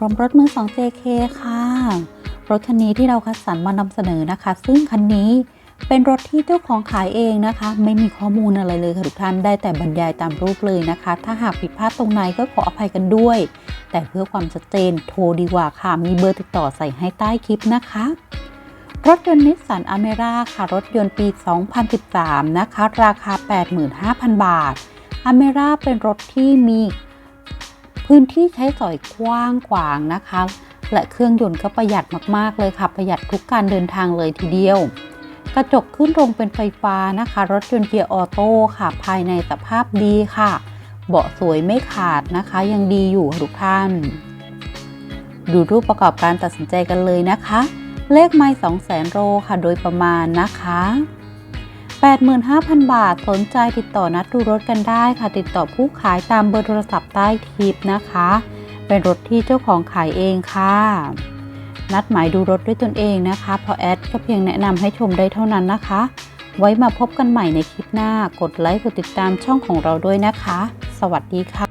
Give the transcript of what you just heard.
รวมรถมือ 2 JK ค่ะ รถคันนี้ที่เราคัดสรรมานำเสนอนะคะ ซึ่งคันนี้เป็นรถที่เจ้าของขายเองนะคะ ไม่มีข้อมูลอะไรเลยค่ะทุกท่านได้แต่บรรยายตามรูปเลยนะคะ ถ้าหากผิดพลาดตรงไหนก็ขออภัยกันด้วย แต่เพื่อความชัดเจนโทรดีกว่าค่ะ มีเบอร์ติดต่อใส่ให้ใต้คลิปนะคะ รถยนต์นิสสันอเมร่าค่ะ รถยนต์ปี 2013 นะคะ ราคา 85,000 บาทอเมร่าเป็นรถที่มี พื้นที่ใช้สอยกว้างขวางนะคะ และเครื่องยนต์ก็ประหยัดมากๆเลยค่ะ ประหยัดทุกการเดินทางเลยทีเดียว กระจกขึ้นลงเป็นไฟฟ้านะคะ รถยนต์เกียร์ออโต้ค่ะ ภายในสภาพดีค่ะ เบาะสวยไม่ขาดนะคะ ยังดีอยู่ทุกท่าน ดูรูปประกอบการตัดสินใจกันเลยนะคะ เลขไม่2 0 0 0 0โลค่ะ โดยประมาณนะคะ 85,000 บาท สนใจติดต่อนัดดูรถกันได้ค่ะ ติดต่อผู้ขายตามเบอร์โทรศัพท์ใต้คลิปนะคะ เป็นรถที่เจ้าของขายเองค่ะ นัดหมายดูรถด้วยตนเองนะคะเพราะแอดก็เพียงแนะนำให้ชมได้เท่านั้นนะคะ ไว้มาพบกันใหม่ในคลิปหน้า กดไลค์ กดติดตามช่องของเราด้วยนะคะ สวัสดีค่ะ